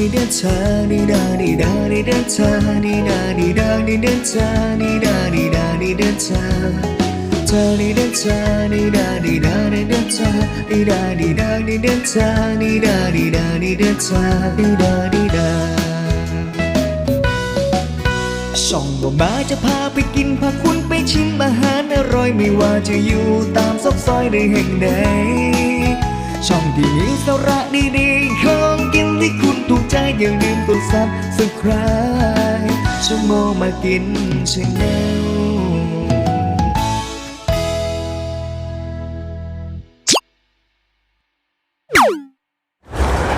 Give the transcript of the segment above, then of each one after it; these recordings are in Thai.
ดีเดชาดีดาดีดาดีเดชาดีดาดีดาดีเดชาดีดาดีดาดีเดชาชาดีเดชาดีดาดีดาดีเดชาดีดาดีดาดีเดชาดีดาดีดาดีเดชาดีดาดีดาช่องบ่มาจะพาไปกินพาคุณไปชิมอาหารอร่อยไม่ว่าจะอยู่ตามซอกซอยใดแห่งใดช่องที่มีสาระดีๆของกิน ที่คุณถูกใจอย่าลืมกดซับสไคร b e ชั่วโมงมากินชาแนล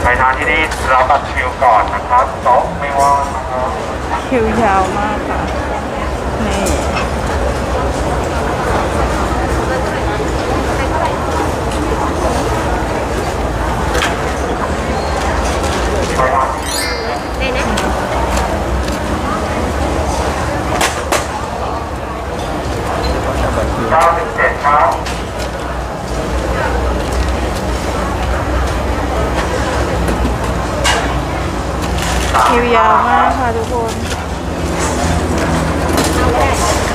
ใครทานที่นี่รับบัตรคิวก่อนนะครับโต๊ะไม่ว่างนะครับ คิวยาวมากค่ะ นี่ ใครทาน 97 ครับ คิวยาวมากค่ะทุกคน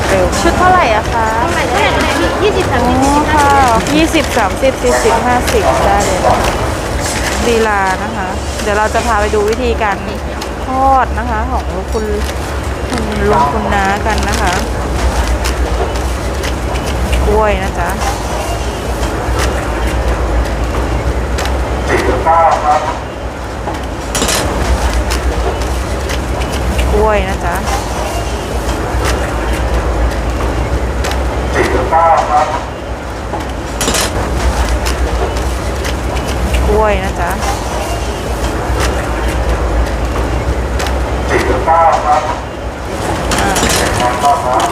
เร็วชุดเท่าไหร่อะคะ เท่าไหร่เท่าไหร่เท่าไหร่พี่ยี่ สิบสามสิบอ๋อสี่สิบค่ะยี่สิบสามสิบสี่สิบห้าสิบได้เลยลีลานะคะ เดี๋ยวเราจะพาไปดูวิธีการทอดนะคะ ของคุณคุณลุงคุณน้ากันนะคะกล้วยนะจ๊ะ49ครับกล้วยนะจ๊ะ 49 ครับ กล้วยนะจ๊ะ49ครับอ่าแล้วก็ครับ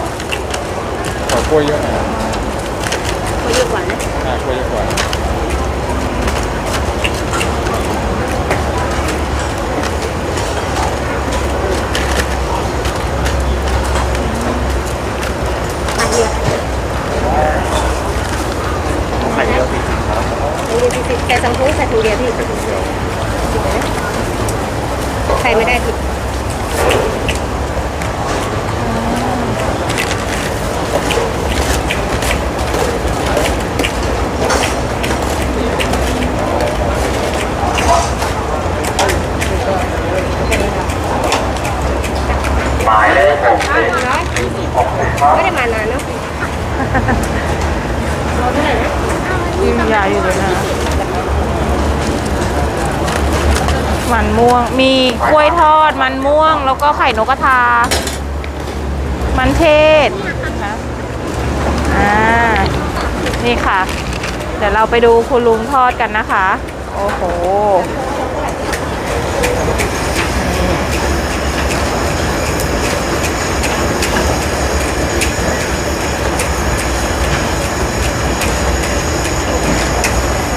ขอกล้วยเยอะหน่อยเขาเยอะกว่านะอ่ากล้วยเยอะกว่ามาเดียว ไข่เยอะสี่สิบครับ ถุงเดียวสี่สิบแกสังคุใส่ถุงเดียวพี่ใส่ไม่ได้พี่ หมายเลข60 ร้อย 60ครับ ไม่ได้มานานเนาะรอเท่าไหร่นะยิ่งยาวอยู่เลยนะมันม่วง มีกล้วยทอด มันม่วง แล้วก็ไข่นกกระทา มันเทศนะอ่า นี่ค่ะ เดี๋ยวเราไปดูคุณลุงทอดกันนะคะ โอ้โห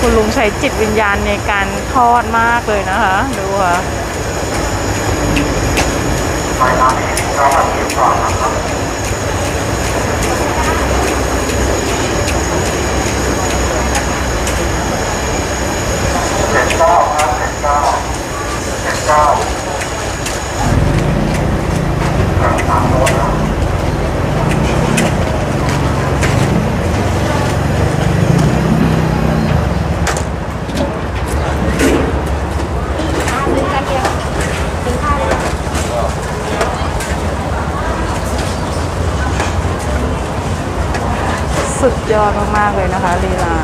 คุณลุง ใช้จิตวิญญาณในการทอดมากเลยนะคะ ดูค่ะใครทานที่นี่รับบัตรคิวก่อนนะครับ 79 ครับ 79 79ครับสามโต๊ะครับ อ่าลืมกันเดียวกินข้าวเลย สุด ยอดมาก ๆ เลยนะคะลีลา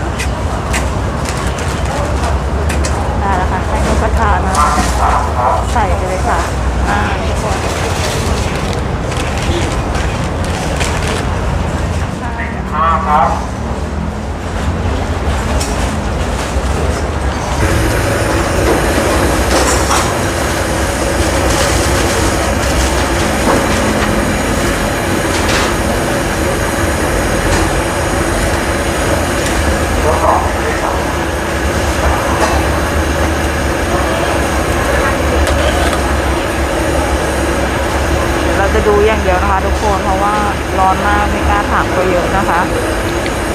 อนมากไม่กล้าถามก็เยอะนะคะ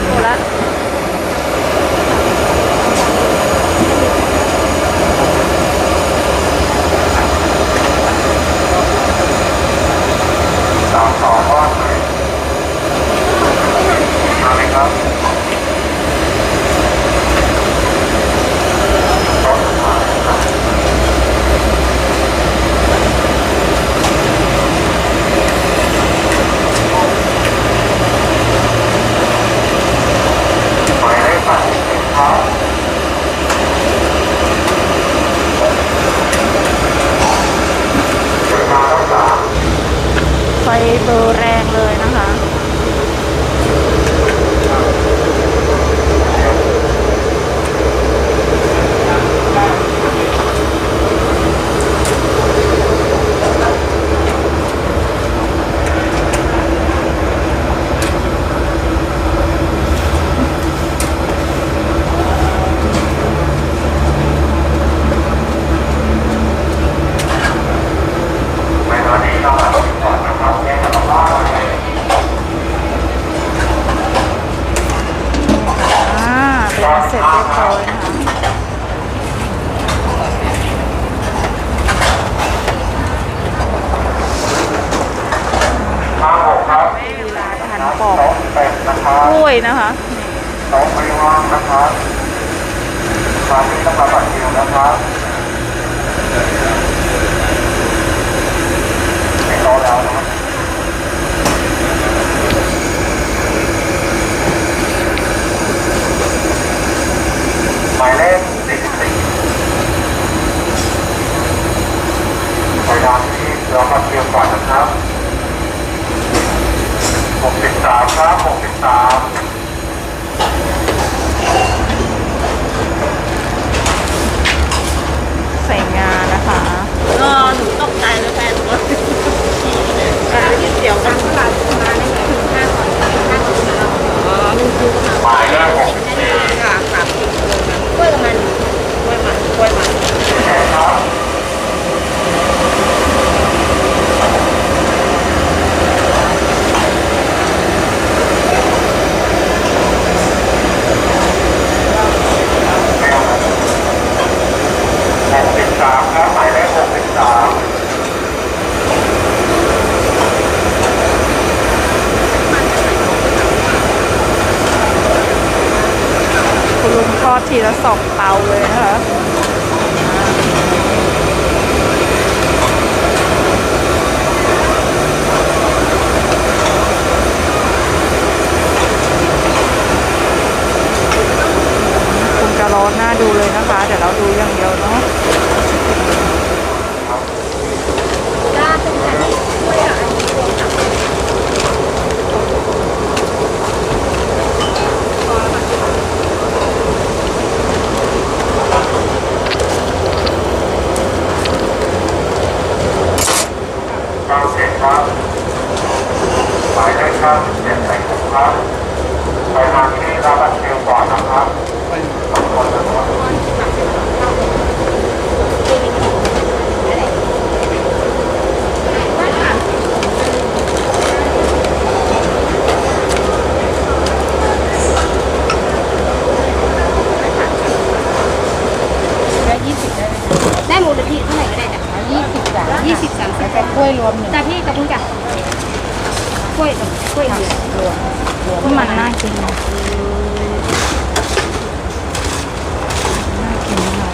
ดูละสองสอง ละสองเตาเลยนะคะคงจะร้อนหน้าดูเลยนะคะ เดี๋ยวเราดูอย่างเดียวเนาะ จ้าตรงไหนกล้วยอะ เก้าเจ็ดครับหมายเลขเก้าสิบเจ็ดแปดครับไปทางที่รับบัตรคิวก่อนนะครับขอบคุณนะครับ ได้ยี่สิบได้ไหมได้มูลนิธิเท่าไหร่ก็ได้จ้ะยี่สิบจ้ะยี่สิบสามสิบแต่กล้วยรวมหนึ่งจ้ะพี่กับคุณจ้ะกล้วยกล้ วยเดียวรวมมันน่ากินนะน่ากินนะคะ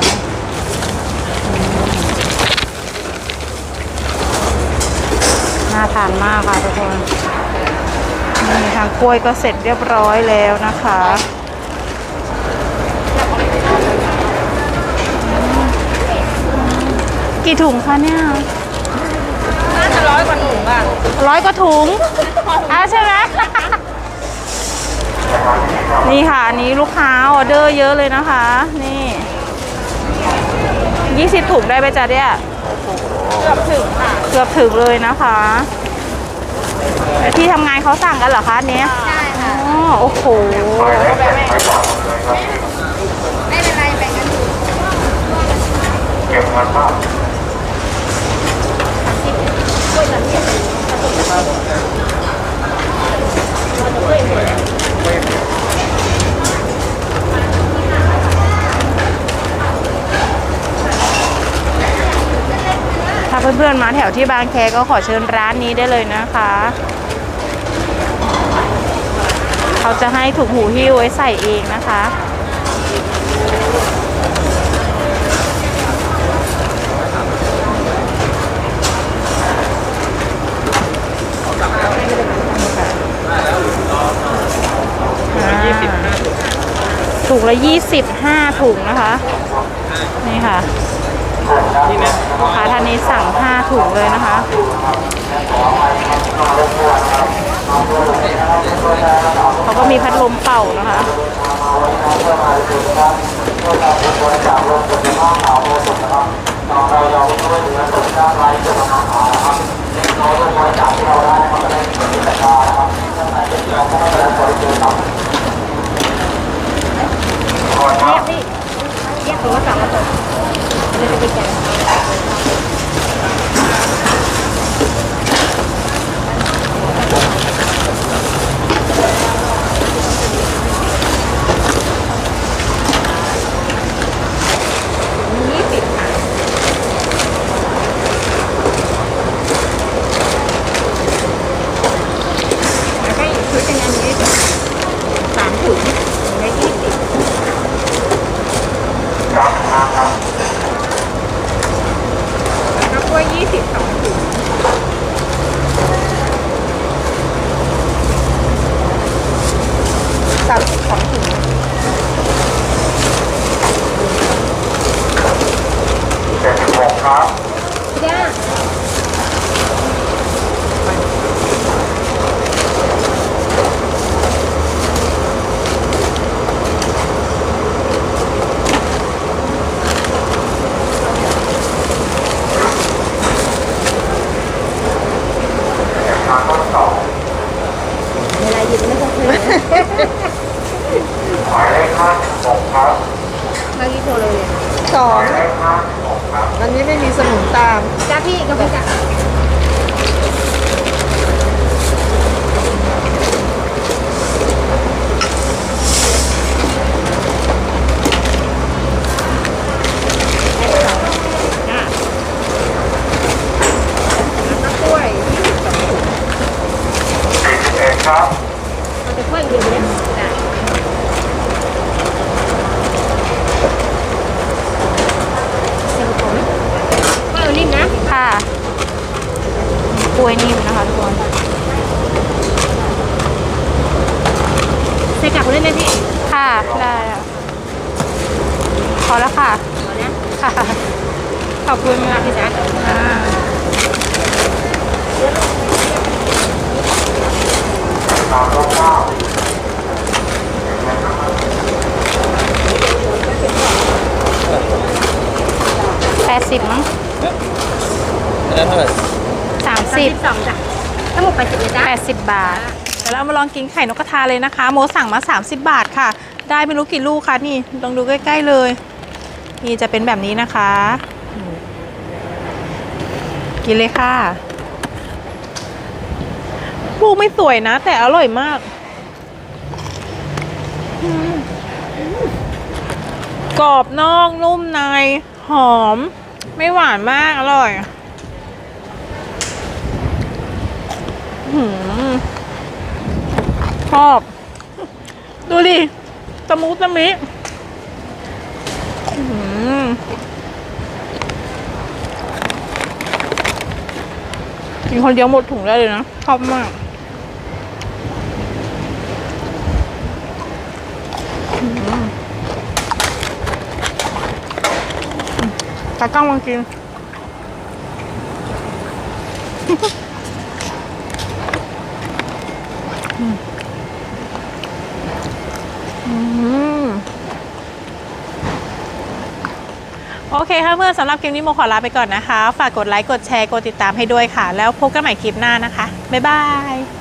น่าทานมากค่ะทุกคนนี่ทางกล้วยก็เสร็จเรียบร้อยแล้วนะคะกี่ถุงคะเนี่ย ร้อยกว่าหนูอะร้อยกว่าถุงอะใช่ไหมนี่ค่ะอันนี้ลูกค้าออเดอร์เยอะเลยนะคะ นี่ยี่สิบถุงได้ไหมจ๊ะเนี่ยเกือบถึงค่ะเกือบถึงเลยนะคะที่ทำงานเขาสั่งกันเหรอคะอันเนี้ยใช่ค่ะอ๋อโอ้โหหมายเลขเจ็ดไปก่อนเลยครับไม่เป็นไรแบ่งกันอยู่เก็บเงินบ้าง เพื่อนๆมาแถวที่บางแคก็ขอเชิญร้านนี้ได้เลยนะคะ เขาจะให้ถุงหูหิ้วไว้ใส่เองนะคะถุงละยี่สิบห้าถุงนะคะ นี่ค่ะานนี้สั่งห้าถุงเลยนะคะ เขาก็มีพัดลมเป่านะคะเรียกพี่เรียกผมวสั่งมาตัวเลยจะไปแกะยี่สิบค่ะ ครับอันนี้ไม่มีสมุนตามจ้าพี่ขอบคุณจ้ะกล้วยสี่สิบเอ็ดครับเราจะกล้วยเดียวเลยจ้ะเดี๋ยวผมกล้วยเอานิ่มนะ ค่ะกล้วยนิ่มนะคะทุกคนใส่กลับไปเลยนะพี่ ค่ะได้แล้วพอแล้วค่ะเอานะค่ะ ขอบคุณค่ะพี่จ๊ะ 80 บาทเดี๋ยวเรามาลองกินไข่นกกระทาเลยนะคะ โมสั่งมา 30 บาทค่ะ ได้ไม่รู้กี่ลูกคะนี่ลองดูใกล้ ๆเลย นี่จะเป็นแบบนี้นะคะ กินเลยค่ะ ลูกไม่สวยนะ แต่อร่อยมากกรอบนอกนุ่มใน หอม ไม่หวานมากอร่อย ชอบ ดูดิตะมุตะมิกินคนเดียวหมดถุงได้เลยนะ ชอบมากตากล้องมากิน โอเคค่ะเพื่อนสำหรับคลิปนี้โมขอลาไปก่อนนะคะ ฝากกดไลค์ กดแชร์ กดติดตามให้ด้วยค่ะ แล้วพบกันใหม่คลิปหน้านะคะ บ๊ายบาย